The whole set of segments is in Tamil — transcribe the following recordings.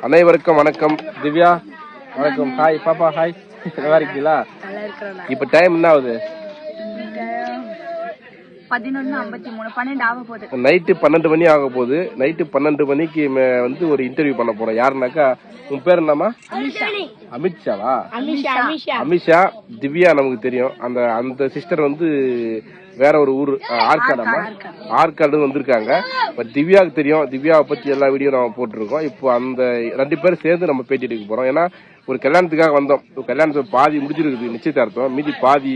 அனைவருக்கும் வணக்கம். திவ்யா வணக்கம். ஹாய் பாப்பா ஹாய் நல்லா இருக்கீங்களா? இப்போ டைம் என்ன ஆகுது நைட்டு பன்னெண்டு மணி ஆக போகுது. நைட்டு பன்னெண்டு மணிக்கு மே- வந்து ஒரு இன்டர்வியூ பண்ண போறோம். யாருனாக்கா உன் பேர் என்னம்மா? அமித்ஷாவா அமிஷா. அமிஷா அமித்ஷா திவ்யா நமக்கு தெரியும். அந்த அந்த சிஸ்டர் வந்து வேற ஒரு ஊர் ஆற்காடம்மா ஆற்காடு வந்திருக்காங்க. பட் திவ்யாவுக்கு தெரியும். திவ்யாவை பத்தி எல்லா வீடியோ நம்ம போட்டிருக்கோம். இப்போ அந்த ரெண்டு பேரும் சேர்ந்து நம்ம பேட்டி எடுக்க போறோம். ஏன்னா ஒரு கல்யாணத்துக்காக வந்தோம். கல்யாணத்தை பாதி முடிஞ்சிருக்குது நிச்சயதார்த்தம். மீதி பாதி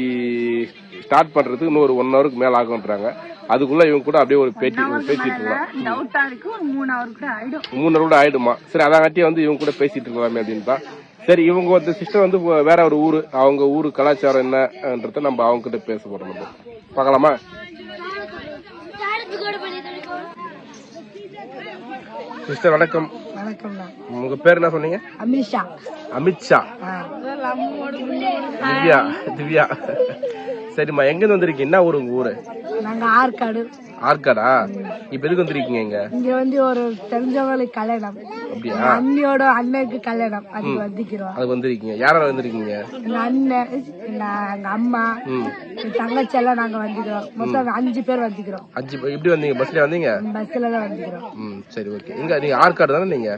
ஸ்டார்ட் பண்றதுக்கு இன்னும் ஒரு ஒன் ஹவருக்கு மேல ஆகும்ன்றாங்க. அதுக்குள்ள இவங்க கூட அப்படியே ஒரு பேட்டி பேசிட்டு இருக்கோம் டவுட்டா இருக்கு. ஒரு மூணு ஹவர் கூட ஆயிடும். சரி அதாங்காட்டியே வந்து இவங்க கூட பேசிட்டு இருக்கலாமே அப்படின்னு தான் சரி இவங்க வந்து சிஸ்டர் வந்து வேற ஒரு ஊரு. அவங்க ஊரு கலாச்சாரம் என்னன்றத நம்ம அவங்க கிட்ட பேச போறோம் நம்ம. பார்க்கலாமா? சிஸ்டர் வணக்கம். வணக்கம்ண்ணா. உங்க பேர் என்ன சொன்னீங்க? அமிஷா அமித்ஷா. திவ்யா திவ்யா. சரிம்மா எங்க இருந்து வந்திருக்கீங்க? என்ன ஊரு உங்க ஊரு? நாங்க ஆற்காடு. ஆற்காடா இப்ப எதுக்கு வந்திருக்கீங்க இங்க? இங்க வந்து ஒரு தெரிஞ்சவங்களுக்கு கல்யாணம். அப்படியா? அண்ணியோட அண்ணனுக்கு கல்யாணம். அதுக்கு வந்துக்கிறோம். அது வந்திருக்கீங்க. யாரால வந்திருக்கீங்க? எங்க அண்ணன் எங்க அம்மா தங்கச்சி எல்லாம் நாங்க வந்துக்கிறோம். மொத்தம் அஞ்சு பேர் வந்துக்கிறோம். அஞ்சு பேர் எப்படி வந்தீங்க? பஸ்ல வந்தீங்க? பஸ்ல தான் வந்துக்கிறோம். ம் சரி ஓகே எங்க நீங்க ஆற்காடு தானே நீங்க?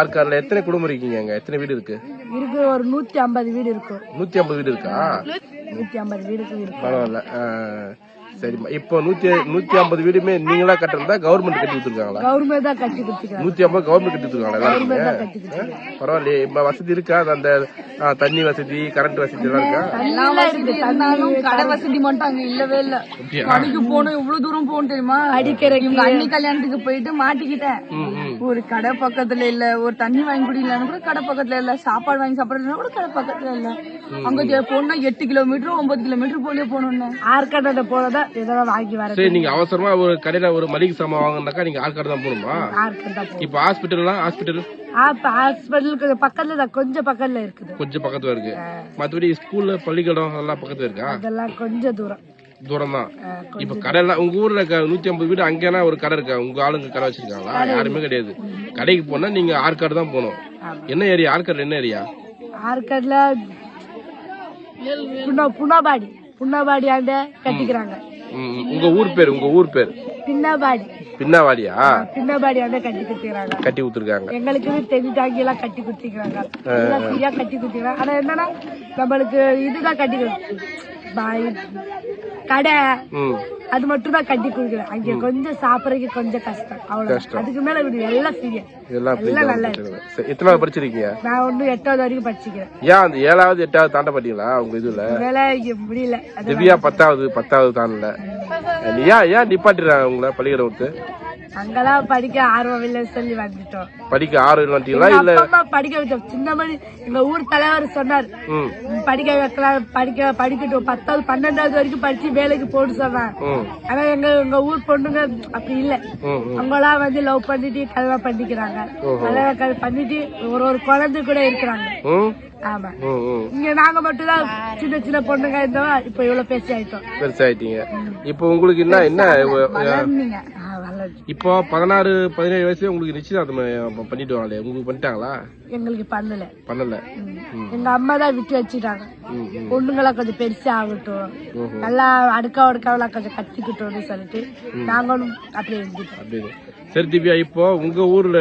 ஆற்காடுல எத்தனை குடும்பம் இருக்கீங்க அங்க? எத்தனை வீடு இருக்கு? இருக்கு ஒரு நூத்தி ஐம்பது வீடு இருக்கும் நூத்தி ஐம்பது வீடு இருக்கா? நூத்தி ஐம்பது வீடுக்கு இருக்கும் பரவாயில்ல. சரிம்மா. இப்போ நூத்தி நூத்தி ஐம்பது வீடுமே நீங்களா கட்டுறதா கவர்மெண்ட் கட்டி கொடுத்துருக்காங்களா? கவர்மெண்ட் தான் கட்டி கொடுத்துக்கிறாங்க நூத்தி ஐம்பது கவர்மெண்ட் கட்டி கொடுத்துருக்காங்களா கொடுத்துருக்காங்க. பரவாயில்லையே. இப்ப வசதி இருக்கா? அந்த தண்ணி வசதி கரண்ட் வசதி எல்லாம் இருக்கா? கடை வசதி மட்டும் அங்க இல்லவே இல்ல. கடைக்கு போனோம் எவ்வளவு தூரம் போகணும் தெரியுமா? அடிக்கிற இவங்க அண்ணி கல்யாணத்துக்கு போயிட்டு மாட்டிக்கிட்டேன். ஒரு கடை பக்கத்துல இல்ல ஒரு தண்ணி வாங்கி குடிக்கலன்னு கூட கடை பக்கத்துல இல்ல சாப்பாடு வாங்கி சாப்பிடலாம் கூட கடை பக்கத்துல இல்ல. அங்க போனா எட்டு கிலோமீட்டர் ஒன்பது கிலோமீட்டர் போலே போகணும்னு. ஆற்காட்டை போனதா இதெல்லாம் வாங்கி வர சரி நீங்க அவசரமா ஒரு கடையில ஒரு மளிகை சாமான் வாங்கினாக்கா நீங்க ஆற்காடு தான் போகணுமா இப்ப ஹாஸ்பிட்டல்லாம் ஹாஸ்பிட்டல் ஹாஸ்பிட்டலுக்கு பக்கத்துல தான் கொஞ்சம் பக்கத்துல இருக்குது. கொஞ்சம் பக்கத்துல இருக்கு. மத்தபடி ஸ்கூல்ல பள்ளிக்கூடம் எல்லாம் பக்கத்துல இருக்கா? அதெல்லாம் கொஞ்சம் தூரம். தூரம் தான். இப்ப கடையெல்லாம் உங்க ஊர்ல க- நூத்தி ஐம்பது வீடு அங்கேனா ஒரு கடை இருக்கா? உங்க ஆளுங்க கடை வச்சிருக்காங்களா? யாருமே கிடையாது. கடைக்கு போனா நீங்க ஆற்காடு தான் போகணும். என்ன ஏரியா? ஆற்காடு என்ன ஏரியா? ஆற்காடுல புண்ணா- புண்ணாபாடி புண்ணாபாடி ஆண்ட கட்டிக்கிறாங்க. உங்க ஊர் பேர் உங்க ஊர் பேர்? பின்னாபாடி. பின்னாவாடியா? பின்னாபாடி ஆண்ட கட்டி கொடுத்துக்கிறாங்க கட்டி கொடுத்துருக்காங்க எங்களுக்கு தென் டாங்கி எல்லாம் கட்டி ஃப்ரீயா கட்டி கொடுத்துக்கிறாங்க ஆனா என்னன்னா நம்மளுக்கு இதுதான் கட்டி கொடு- அது மட்டும் தான் கட்டி கொடுக்குறேன். அங்க கொஞ்சம் சாப்பிடறதுக்கு கொஞ்சம் கஷ்டம். அவ்வளவு அதுக்கு மேல இப்படி எல்லாம் ஃப்ரீயா எல்லாம் நல்லா எத்தனாவது படிச்சிருக்கீங்க? நான் ஒன்னும் எட்டாவது வரைக்கும் படிச்சுக்கிறேன். ஏன் அந்த ஏழாவது எட்டாவது தாண்ட மாட்டீங்களா உங்க இதுல? வேலை முடியல. திவ்யா பத்தாவது பத்தாவது தாண்டல. ஏன் ஏன் நிப்பாட்டிடுறாங்க உங்களை? பள்ளிக்கூடம் விட்டு? அங்கெல்லாம் படிக்க ஆர்வம் இல்லைன்னு சொல்லி வந்துட்டோம். படிக்க எங்க இல்ல. அம்மா படிக்க வச்சோம். சின்ன மணி எங்க ஊர் தலைவர் சொன்னார் படிக்க வைக்கலாம் படிக்க படிக்கட்டும். பத்தாவது பன்னெண்டாவது வரைக்கும் படிச்சு வேலைக்கு போட்டு சொன்னார். ம். ஆனா எங்க எங்க ஊர் பொண்ணுங்க அப்படி இல்ல. அவங்களாம் வந்து லவ் பண்ணிட்டு கல்யாணம் பண்ணிக்கிறாங்க. கல்யாணம் கல்- பண்ணிட்டு ஒரு ஒரு குழந்தை கூட இருக்கிறாங்க. ஆமா. இங்க நாங்க மட்டும் தான் சின்ன சின்ன பொண்ணுங்க இருந்தோம். இப்ப இவ்வளவு பேசி ஆயிட்டோம் பெருசாயிட்டீங்க. இப்போ உங்களுக்கு என்ன என்ன இப்போ பதினாறு பதினேழு வயசுல உங்களுக்கு நிச்சயதார்த்தம் பண்ணிட்டு வாங்களே உங்களுக்கு பண்ணிட்டாங்களா? எங்களுக்கு பண்ணல. பண்ணல. எங்க அம்மா தான் விட்டு வச்சுட்டாங்க. பொண்ணுங்களா கொஞ்சம் பெருசா ஆகட்டும். நல்லா அடுக்கா அடுக்காவெல்லாம் கொஞ்சம் கட்டிக்கிட்டோம்னு சொல்லிட்டு நாங்களும் அப்படியே இருந்துட்டோம். சரி திவ்யா இப்போ உங்க ஊர்ல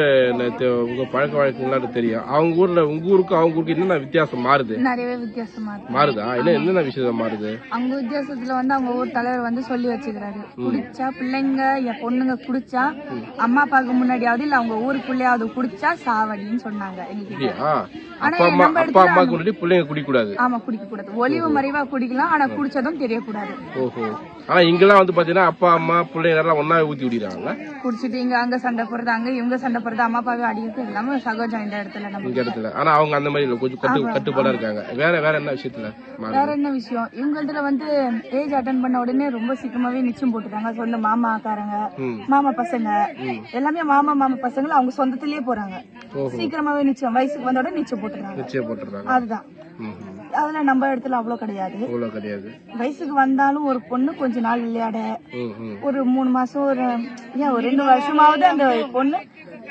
உங்க பழக்க வழக்கங்களாம் தெரியும். அவங்க ஊர்ல உங்க ஊருக்கும் அவங்க ஊருக்கு என்னென்ன வித்தியாசம் மாறுது? நிறையவே வித்தியாசமா இருக்கு மாறுதா? என்ன என்னென்ன விஷயம் மாறுது? அவங்க வித்தியாசத்துல வந்து அவங்க ஊர் தலைவர் வந்து சொல்லி வச்சுக்கிறாரு. குடிச்சா பிள்ளைங்க என் பொண்ணுங்க குடிச்சா அம்மா அப்பாவுக்கு முன்னாடியாவது இல்ல அவங்க ஊருக்குள்ளேயாவது குடிச்சா சாவடின்னு சொன்னாங்க. எங்களுக்கு அப்படியா? அப்பா அம்மா அப்பா அம்மாக்கு முன்னாடி பிள்ளைங்க குடிக்கூடாது. ஆமா குடிக்க கூடாது ஒளிவு மறைவா குடிக்கலாம் ஆனா குடிச்சதும் தெரியக்கூடாது. ஓஹோ. ஆனா இங்கெல்லாம் வந்து பாத்தீங்கன்னா அப்பா அம்மா பிள்ளைங்க எல்லாம் ஒன்னா ஊத்தி விடுறாங்கல்ல குடிச்சிட்டு இங்க அங்க சண்டை போடுறது அங்க இவங்க சண்டை போடுறது அம்மா அப்பாவே அடிக்கிறது எல்லாமே சகஜம் இந்த இடத்துல நம்ம இந்த இடத்துல. ஆனா அவங்க அந்த மாதிரி இல்ல. கொஞ்சம் கட்டு கட்டுப்பாடா இருக்காங்க. வேற வேற என்ன விஷயத்துல வேற என்ன விஷயம்? இவங்கள்ட்ட வந்து ஏஜ் அட்டன் பண்ண உடனே ரொம்ப சீக்கிரமாவே நிச்சயம் போட்டுட்டாங்க. சொந்த மாமாக்காரங்க. மாமா பசங்க. எல்லாமே மாமா மாமா பசங்க அவங்க சொந்தத்திலேயே போறாங்க. சீக்கிரமாவே நிச்சயம் வயசுக்கு வந்த உடனே நிச்சயம் நிச்சயம் போட்டுறாங்க அதுதான். ம், ம். அதுல நம்ம இடத்துல அவ்வளவு கிடையாது. அவ்வளவு கிடையாது. வயசுக்கு வந்தாலும் ஒரு பொண்ணு கொஞ்ச நாள் விளையாட. ஒரு மூணு மாசம் ஒரு ஏன் ஒரு ரெண்டு வருஷமாவது அந்த பொண்ணு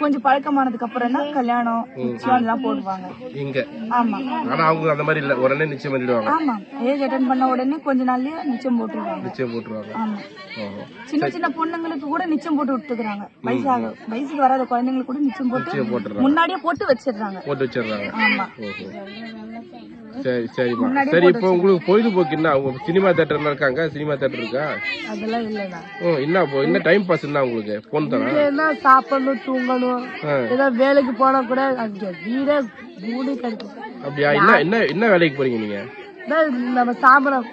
கொஞ்சம் பழக்கமானதுக்கு அப்புறம் தான் கல்யாணம் நிச்சயம் எல்லாம் போடுவாங்க. இங்க. ஆமா. ஆனா அவங்க அந்த மாதிரி இல்ல. உடனே நிச்சயம் பண்ணிடுவாங்க. ஆமா. ஏஜ் அட்டன் பண்ண உடனே கொஞ்ச நாள்லயே நிச்சயம் போட்டுருவாங்க. நிச்சயம் போட்டுருவாங்க. ஆமா. சின்ன சின்ன பொண்ணுங்களுக்கு கூட நிச்சயம் போட்டு விட்டுக்கிறாங்க வயசாக வயசுக்கு வராத குழந்தைங்களுக்கு கூட நிச்சயம் போட்டு போட்டுறாங்க முன்னாடியே போட்டு வச்சிடுறாங்க. போட்டு வச்சிடுறாங்க. ஆமா. ஓஹோ. சரி சரிம்மா. சரி இப்போ உங்களுக்கு பொழுதுபோக்கு என்ன? உங்க சினிமா தேட்டர்லாம் இருக்காங்க? சினிமா தேட்டர் இருக்கா? அதெல்லாம் இல்லைண்ணா. ஓ என்ன என்ன டைம் பாஸ் என்ன உங்களுக்கு? போன் என்ன சாப்பிடணும் தூங்கணும் ஏதோ வேலைக்கு போனா கூட அங்க வீடே மூடி கிடைக்கும் அப்படியா? என்ன என்ன என்ன வேலைக்கு போறீங்க நீங்க? நம்ம சாம்பரம்.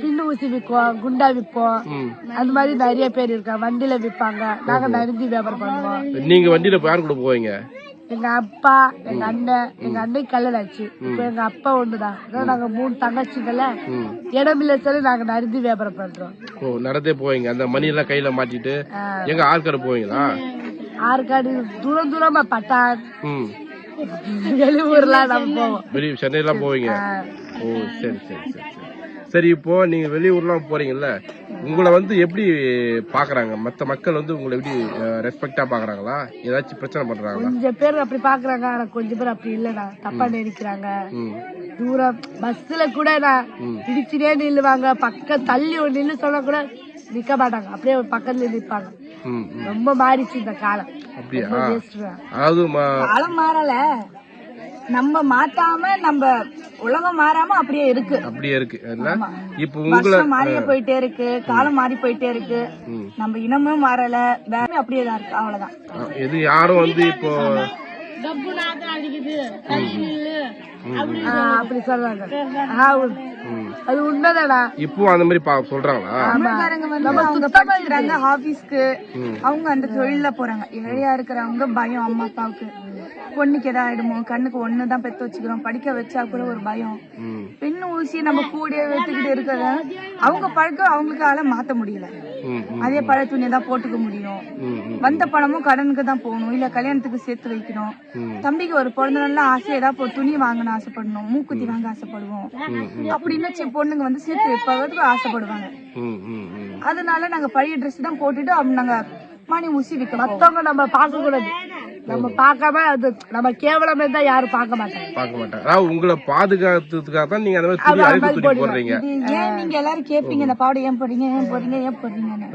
பின்னு ஊசி விற்போம் குண்டா விற்போம். அந்த மாதிரி நிறைய பேர் இருக்காங்க. வண்டியில விற்பாங்க நாங்க நறுந்தி வியாபாரம் பண்ணுவோம். நீங்க வண்டியில யார் கூட போவீங்க? எங்க அப்பா எங்க அண்ணன் எங்க அண்ணன் கல்யாணம் ஆச்சு இப்ப எங்க அப்பா ஒண்ணுதான். நாங்க மூணு தங்கச்சிங்கள இடம் இல்ல சொல்லி நாங்க நறுந்தி வியாபாரம் பண்றோம். ஓ நடந்தே போவீங்க. அந்த மணி எல்லாம் கையில மாட்டிட்டு எங்க ஆள்கார போவீங்களா? ஆற்காடு தூரம் தூரமா பட்டான் ம். வெளியூர்லாம் நம்ம போவோம். வெளிய சென்னையெல்லாம் போவீங்க? ஓ சரி சரி சரி சரி. சரி இப்போ நீங்க வெளியூர்லாம் போறீங்கல்ல உங்களை வந்து எப்படி பாக்குறாங்க? மத்த மக்கள் வந்து உங்களை எப்படி ரெஸ்பெக்டா பாக்குறாங்களா? ஏதாச்சும் பிரச்சனை பண்றாங்களா? கொஞ்சம் பேர் அப்படி பாக்குறாங்க ஆனா கொஞ்சம் பேர் அப்படி இல்லடா தப்பா நினைக்கிறாங்க. ம். தூரம் பஸ்ல கூட நான் இடிச்சுட்டே நில்லுவாங்க. பக்கம் தள்ளி ஒரு நில்லு சொன்னா கூட நிக்க மாட்டாங்க. அப்படியே ஒரு பக்கத்துல நிப்பாங்க. ம். ரொம்ப மாறிச்சு இந்த காலம். அப்படியா. அதாவது காலம் மாறல. நம்ம மாத்தாம நம்ம உலகம் மாறாம அப்படியே இருக்கு. அப்படியே இருக்கு. இப்போ உங்களை மாறியே போயிட்டே இருக்கு. காலம் மாறி போயிட்டே இருக்கு. நம்ம இனமும் மாறல. வேற அப்படியே தான் இருக்கு. அவ்வளவுதான். இது யாரும் வந்து இப்போ ஆ, அப்படி சொல்றாங்க. ஆ, உண்- அது உண்மைதானா இப்போ அந்த மாதிரி சொல்றாங்களா? ஆபீஸ்க்கு அவங்க அந்த தொழில போறாங்க. ஏழையா இருக்கிறவங்க பயம் அம்மா அப்பாவுக்கு. பொண்ணுக்கு எதாவது ஆயிடுமோ? கண்ணுக்கு ஒண்ணுதான் பெத்து வச்சுக்கிறோம். படிக்க வச்சா கூட ஒரு பயம். ம். பெண்ணு ஊசி நம்ம கூடயே வைத்துக்கிட்டு இருக்கிறத அவங்க பழக்கம் அவங்களுக்கால மாத்த முடியல. அதே பழைய துணியை தான் போட்டுக்க முடியும். வந்த பணமும் கடனுக்கு தான் போகணும் இல்ல கல்யாணத்துக்கு சேர்த்து வைக்கணும். தம்பிக்கு ஒரு பிறந்த நாள்ல ஆசை ஏதாவது இப்போ துணி வாங்கணும் ஆசைப்படணும் மூக்குத்தி வாங்க ஆசைப்படுவோம். அப்படின்னு பொண்ணுங்க வந்து சேர்த்து வைப்பதற்கு ஆசைப்படுவாங்க. அதனால நாங்க பழைய ட்ரெஸ் தான் போட்டுட்டு நாங்க மணி ஊசி விற்க மத்தவங்க நம்ம பார்க்க கூடாது நம்ம பார்க்காம அது நம்ம கேவலமே தான் யாரும் பார்க்க மாட்டாங்க. பார்க்க மாட்டாங்க அதாவது உங்களை பாதுகாத்துக்காக தான் நீங்க அந்த மாதிரி துணி அழுக்கு துணி போடுறீங்க. ஏன் நீங்க எல்லாரும் கேப்பீங்க இந்த பாவடை ஏன் போடுறீங்க ஏன் போடுறீங்க ஏன்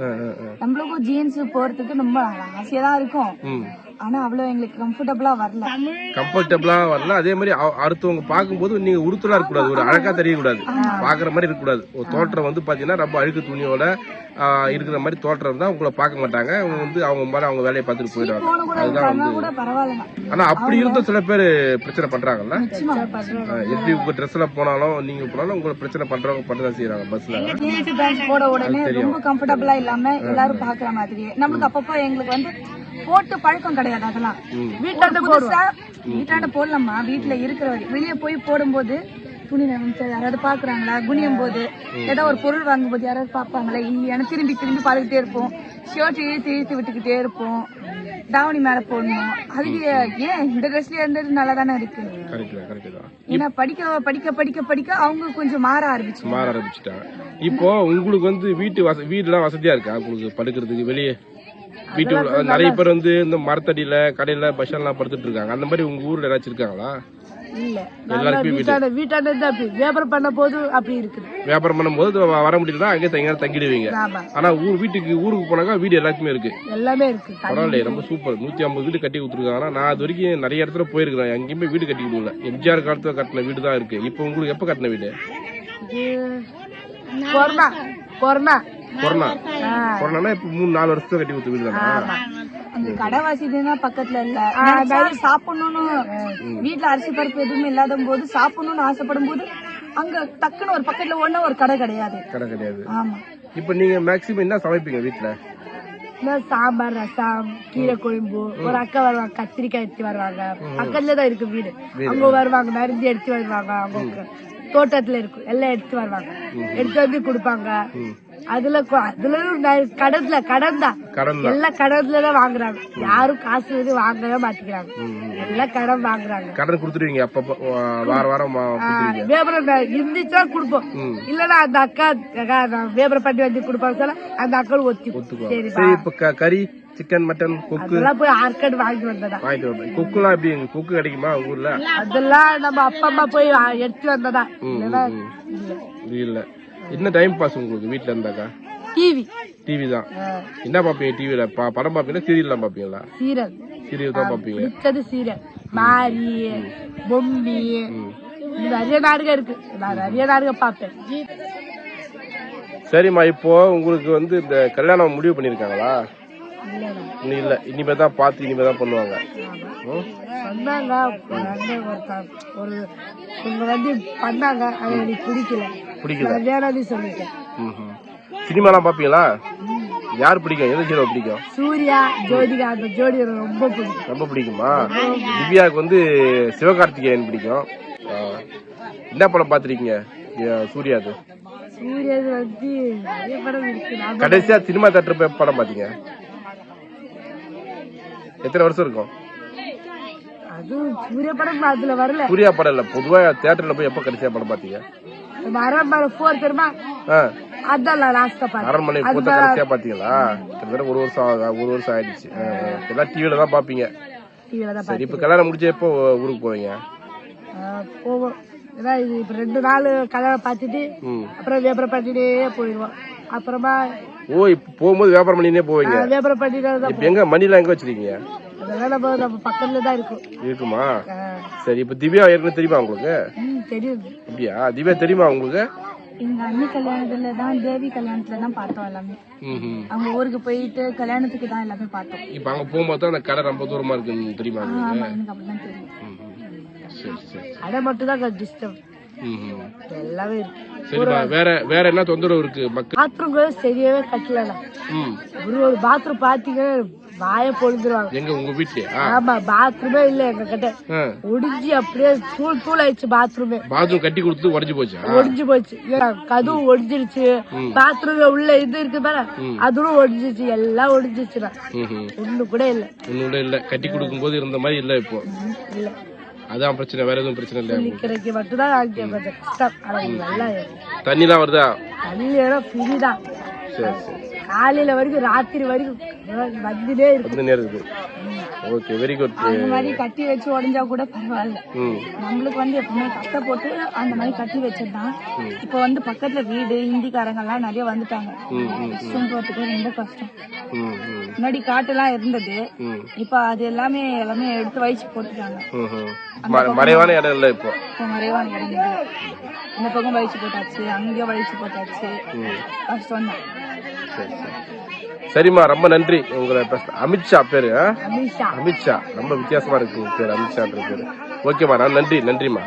அஹ். நம்மளுக்கும் ஜீன்ஸ் போறதுக்கு ரொம்ப ஆசையா தான் இருக்கும். ஆனா அவ்வளவு எங்களுக்கு கம்ஃபர்டபுளா வரல. கம்ஃபர்டபுளா வரல. அதே மாதிரி அடுத்தவங்க பார்க்கும்போது நீங்க உறுத்தலா இருக்கக்கூடாது. ஒரு அழகா தெரியக்கூடாது. பாக்குற மாதிரி இருக்கக்கூடாது. ஒரு தோற்றம் வந்து பாத்தீங்கன்னா ரொம்ப அழுக்கு துணியோட இருக்கிற மாதிரி தோற்றம் தான் உங்களை பார்க்க மாட்டாங்க. அவங்க வந்து அவங்க மாதிரி அவங்க வேலையை பார்த்துட்டு போயிடுவாங்க. அதுதான் வந்து கூட பரவாயில்ல ஆனா அப்படி இருந்தும் சில பேர் பிரச்சனை பண்றாங்கல்ல? எப்படி உங்க ட்ரெஸ்ல போனாலும் நீங்க போனாலும் உங்களை பிரச்சனை பண்றவங்க பண்ணதான் செய்யறாங்க பஸ்ல போட உடனே ரொம்ப கம்ஃபர்டபுளா இல்லாம எல்லாரும் பாக்குற மாதிரியே. நமக்கு அப்பப்போ எங்களுக்கு வந்து போட்டு பழக்கம் கிடையாது அதெல்லாம். வீட்டாண்ட புதுசா? வீட்டாண்ட போடலாமா? வீட்டுல இருக்கிற வரைக்கும். வெளியே போய் போடும்போது துணி யாராவது பாக்குறாங்களா குனியும் போது ஏதோ ஒரு பொருள் வாங்கும் போது யாராவது பாப்பாங்களா இல்லையானு திரும்பி திரும்பி பார்த்துக்கிட்டே இருப்போம். ஷர்ட் இழுத்து இழுத்து விட்டுக்கிட்டே இருப்போம். தாவணி மேல போடணும். அதுக்கு ஏன் இந்த ட்ரெஸ்ல இருந்தது நல்லா தானே இருக்கு? கரெக்ட் தான் கரெக்ட் தான். ஏன்னா படிக்க படிக்க படிக்க படிக்க அவங்க கொஞ்சம் மாற ஆரம்பிச்சு மாற ஆரம்பிச்சுட்டாங்க. இப்போ உங்களுக்கு வந்து வீட்டு வச வீடுலாம் வசதியா இருக்கா? உங்களுக்கு படுக்கிறதுக்கு வெளியே? வீட்டு நிறைய பேர் வந்து இந்த மரத்தடியில கடையில பஸ் ஸ்டாண்ட்லாம் படுத்துட்டு இருக்காங்க. அந்த மாதிரி உங்க ஊர்ல ஏதாச்சும் இருக்காங்களா? வியாபாரம் பண்ண போது அப்படி. இருக்குது. வியாபாரம் பண்ணும்போது வர முடியலன்னா அங்கே தங்க தங்கிடுவீங்க. ஆனா ஊர் வீட்டுக்கு ஊருக்கு போனாக்கா வீடு எல்லாத்துக்குமே இருக்கு. எல்லாமே இருக்கு. பரவாயில்ல ரொம்ப சூப்பர். நூத்தி ஐம்பது வீடு கட்டி கொடுத்துருக்காங்க நான் அது வரைக்கும் நிறைய இடத்துல போயிருக்கிறேன். எங்கேயுமே வீடு கட்டி கொடுக்கல. எம்ஜிஆர் காலத்துல கட்டின வீடு தான் இருக்கு. இப்போ உங்களுக்கு எப்ப கட்டின வீடு? இது கொரோனா. கொரோனா. கொரோனா. கொரோனா இப்ப மூணு நாலு வருஷத்துல கட்டி கொடுத்த வீடு தானே? அந்த கடை வசதினா பக்கத்துல இல்ல. சாப்பிடணும்னு வீட்ல அரிசி பருப்பு எதுவுமே இல்லாத போது சாப்பிடணும்னு ஆசைப்படும் போது அங்க டக்குன்னு ஒரு பக்கத்துல ஒண்ணு ஒரு கடை கிடையாது. கடை கிடையாது. ஆமா. இப்போ நீங்க மேக்ஸிமம் என்ன சமைப்பீங்க வீட்ல? இந்த சாம்பார் ரசம் கீரை குழம்பு ஒரு அக்கா வருவாங்க கத்திரிக்காய் எடுத்து வருவாங்க. பக்கத்துல தான் இருக்கு வீடு. அங்க வருவாங்க மருந்து எடுத்து வருவாங்க அவங்க தோட்டத்துல இருக்கு எல்லாம் எடுத்து வருவாங்க. எடுத்து வந்து கொடுப்பாங்க. அதுல கொ- அதுல கடல்ல கடன் தான் எல்லாம் கடன்ல தான் வாங்குறாங்க. யாரும் காசு எதுவும் வாங்கவே மாட்டேங்கிறாங்க. எல்லாம் கடன் வாங்குறாங்க. கடன் கொடுத்துருவீங்க அப்பப்போ வா- வார வாரம் வியாபாரம் இருந்துச்சுன்னா கொடுப்போம். இல்லன்னா அந்த அக்கா அக்கா வியாபாரம் பண்ணி வந்து கொடுப்பாங்க சொல்ல அந்த அக்காவும் ஒத்தி சரி இப்ப கறி சிக்கன் மட்டன் குக்கு. அதெல்லாம் போய் ஆர்காடு வாங்கிட்டு வந்ததா? வாங்கிட்டு வரேன் குக்குலாம் எப்படி குக்கு கிடைக்குமா ஊர்ல? அதெல்லாம் நம்ம அப்பா அம்மா போய் எடுத்து வந்ததா? இல்ல. என்ன டைம் பாஸ் உங்களுக்கு வீட்ல இருந்தாக்கா? டிவி டிவி தான். என்ன பாப்பீங்க டிவில படம் பாப்பீங்களா சீரியல் தான் பாப்பீங்களா? சீரியல் சீரியல் தான் பிடிச்சது சீரியல் மாரி பொம்மி நிறைய நாடகம் இருக்கு. நான் நிறைய நாடகம் பார்ப்பேன். சரிம்மா இப்போ உங்களுக்கு வந்து இந்த கல்யாணம் முடிவு பண்ணிருக்காங்களா இல்லைண்ணா. இன்னும் இல்ல. இனிமே தான் பார்த்து இனிமே தான் பண்ணுவாங்க. ம்? சொன்னாங்க. ஒரு அண்ணன் ஒருத்தன் ஒரு இவங்க வந்து பண்ணாங்க. அது எனக்கு பிடிக்கல. பிடிக்கல. நான் வேணாம்னு சொல்லிட்டேன். ம்ஹும். சினிமாலாம் பாப்பீங்களா யார் பிடிக்கும்? எந்த ஹீரோ பிடிக்கும்? சூர்யா ஜோதிகா அந்த ஜோடி ரொம்ப பிடிக்கும். ரொம்ப பிடிக்குமா? திவ்யாவுக்கு வந்து சிவகார்த்திகேயன் பிடிக்கும். என்ன படம் பார்த்திருக்கீங்க? ஏ, சூர்யாவுக்கு சூர்யா வந்து கடைசியா சினிமா தேட்டர் படம் பாத்தீங்க எத்தனை வருஷம் இருக்கும்? அதுவும் சூர்யா படம் அதுல வரல. சூர்யா படம் இல்ல பொதுவா தேட்டர்ல போய் எப்ப கடைசியா படம் பாத்தீங்க? மரம் மரம் போர் தெரியுமா? ஆ, அதான் லாஸ்டா பார்த்தேன் அரண்மனை போத்த கடைசியா பாத்தீங்களா? கிட்டத்தட்ட ஒரு வருஷம் ஆகுதா? ஒரு வருஷம் ஆயிடுச்சு. எல்லாம் டிவில தான் பாப்பீங்க. சரி இப்ப கல்யாணம் முடிஞ்ச எப்போ ஊருக்கு போவீங்க? போவோம். ரெண்டு நாள் கல்யாணம் பார்த்துட்டு அப்புறம் வியாபாரம் பண்ணிட்டே போயிடுவோம். அப்புறமா ஓ இப்ப போகும்போது வியாபாரம் பண்ணினே போவீங்க. வியாபாரம் பண்ணிட்டே இப்ப எங்க மணிலாம் எங்க வச்சிருக்கீங்க? இருக்கும். சரி இப்ப திவ்யா ஏற்கனவே தெரியுமா உங்களுக்கு? அப்படியா? திவ்யா தெரியுமா உங்களுக்கு? எங்க அண்ணி கல்யாணத்துல தான் தேவி கல்யாணத்துல தான் பார்த்தோம் எல்லாமே. ம்ஹும். அவங்க ஊருக்கு போயிட்டு கல்யாணத்துக்கு தான் எல்லாமே பார்த்தோம். இப்ப அங்க போகும்போது அந்த கடை ரொம்ப தூரமா இருக்குன்னு தெரியுமா உங்களுக்கு? ஆமா எனக்கு அப்படிதான் தெரியும். ம்ஹும். சரி சரி அதை மட்டும் தான் டிஸ்டர்ப். எல்லாமே இருக்கு. சரிப்பா வேற வேற என்ன தொந்தரவு இருக்கு மக்கள்? பாத்ரூம் கூட சரியாவே. ஒரு ஒரு பாத்ரூம் பாத்தீங்கன்னா வாய பொழுதுருவாங்க எங்க உங்க வீட்லயா? ஆமா பாத்ரூமே இல்ல எங்க கிட்ட. ஒடிஞ்சு அப்படியே தூள் தூள் ஆயிடுச்சு பாத்ரூமே பாத்ரூம் கட்டி கொடுத்து உடஞ்சு போச்சா? ஒடிஞ்சு போச்சு. கதவு ஒடிஞ்சிருச்சு. பாத்ரூம்ல உள்ள இது இருக்கு பாரு அதுவும் ஒடிஞ்சிச்சு எல்லாம் ஒடிஞ்சிச்சுடா. ஒண்ணு கூட இல்ல. கட்டி கொடுக்கும் போது இருந்த மாதிரி இல்ல இப்போ. இல்ல. அதான் பிரச்சனை வேற எதுவும் பிரச்சனை இல்ல குளிக்கிறதுக்கு அங்கே கொஞ்சம் கஷ்டம். நல்லா தண்ணிலாம் வருதா? தண்ணி எல்லாம் ஃப்ரீதான் சரி சரி. காலையில வரைக்கும் ராத்திரி வரைக்கும் வந்துட்டே இருக்கு. ஓகே வெரி குட் அந்த மாதிரி கட்டி வச்சு உடஞ்சா கூட பரவாயில்ல. நம்மளுக்கு வந்து எப்பவுமே கஷ்டப்பட்டு அந்த மாதிரி கட்டி வச்சிருந்தான் இப்போ வந்து பக்கத்துல வீடு ஹிந்திக்காரங்க எல்லாம் நிறைய வந்துட்டாங்க. ரெஸ்ட் போறதுக்கு ரொம்ப கஷ்டம். முன்னாடி காட்டெல்லாம் இருந்தது. இப்போ அது எல்லாமே எல்லாமே எடுத்து வச்சு போட்டுட்டாங்க. மறைவான இடம் இல்ல இப்போ. மறைவான இடம். இந்த பக்கம் வழிச்சு போட்டாச்சு அங்கேயும் வழிச்சு போட்டாச்சு. கஷ்டம் தான் சரிம்மா ரொம்ப நன்றி. உங்களை அமித்ஷா பேரு? அமித்ஷா. ரொம்ப வித்தியாசமா இருக்கு பேர் அமித்ஷான்ற பேரு. ஓகேம்மா நான் நன்றி நன்றிம்மா.